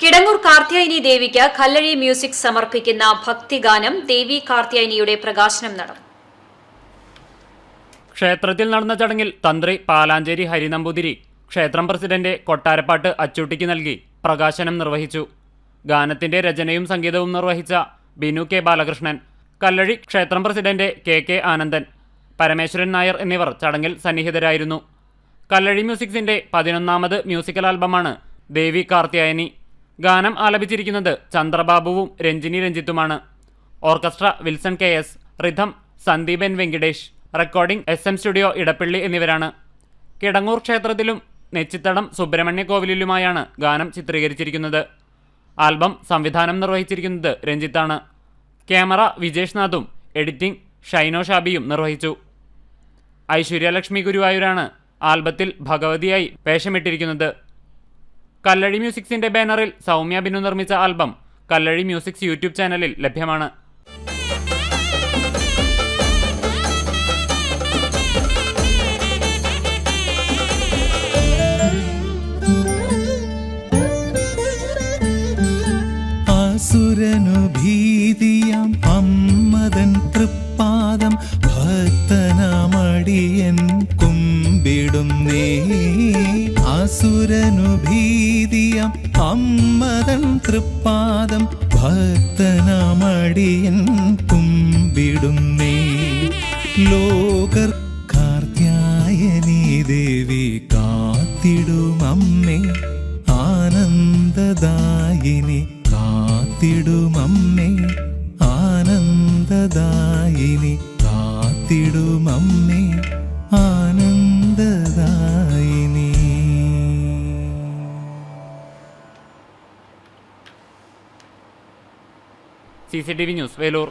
കിടങ്ങൂർ കാർത്യായനി ദേവിക്ക് കല്ലഴി മ്യൂസിക് സമർപ്പിക്കുന്ന ഭക്തിഗാനം ദേവി കാർത്യായനിയുടെ പ്രകാശനം നടന്നു. ക്ഷേത്രത്തിൽ നടന്ന ചടങ്ങിൽ തന്ത്രി പാലാഞ്ചേരി ഹരിനമ്പൂതിരി ക്ഷേത്രം പ്രസിഡന്റ് കൊട്ടാരപ്പാട്ട് അച്ചൂട്ടിക്ക് നൽകി പ്രകാശനം നിർവഹിച്ചു. ഗാനത്തിന്റെ രചനയും സംഗീതവും നിർവഹിച്ച ബിനു കെ ബാലകൃഷ്ണൻ കല്ലഴി ക്ഷേത്രം president K K Anandan Parameswaran Nair എന്നിവർ ചടങ്ങിൽ സന്നിഹിതരായിരുന്നു. കല്ലഴി മ്യൂസിക്സിന്റെ പതിനൊന്നാമത് മ്യൂസിക്കൽ ആൽബമാണ് ദേവി കാർത്യായനി. ഗാനം ആലപിച്ചിരിക്കുന്നത് ചന്ദ്രബാബുവും Ranjini രഞ്ജിത്തുമാണ്. Orchestra Wilson K S rhythm Sandeepan Venkitesh recording S M studio Edappally എന്നിവരാണ്. കിടങ്ങൂർ ക്ഷേത്രത്തിലും നെച്ചിത്തടം സുബ്രഹ്മണ്യ കോവിലിലുമായാണ് ഗാനം ചിത്രീകരിച്ചിരിക്കുന്നത്. ആൽബം സംവിധാനം നിർവഹിച്ചിരിക്കുന്നത് രഞ്ജിത്താണ്. ക്യാമറ വിജേഷ് നാഥും എഡിറ്റിംഗ് ഷൈനോ ഷാബിയും നിർവഹിച്ചു. ഐശ്വര്യലക്ഷ്മി ഗുരുവായൂരാണ് ആൽബത്തിൽ ഭഗവതിയായി വേഷമിട്ടിരിക്കുന്നത്. കല്ലഴി മ്യൂസിക്സിന്റെ ബാനറിൽ സൗമ്യ ബിനു നിർമ്മിച്ച ആൽബം കല്ലഴി മ്യൂസിക്സ് യൂട്യൂബ് ചാനലിൽ ലഭ്യമാണ്. സുരനു ഭീതിയാം അമ്മതൻ തൃപ്പാദം ഭക്തനാമടിയൻ കുമ്പിടുന്നേ അസുരനു ഭീതിയം അമ്മതൻ തൃപ്പാദം ഭക്തനമടിയൻ കുമ്പിടുന്നേ ലോകർ കാർത്യായനീ ദേവി കാത്തിടുമമ്മേ ആനന്ദദായിനി കാത്തിടുമമ്മേ ആനന്ദദായിനി കാത്തിടുമമ്മേ C C T V news Velur.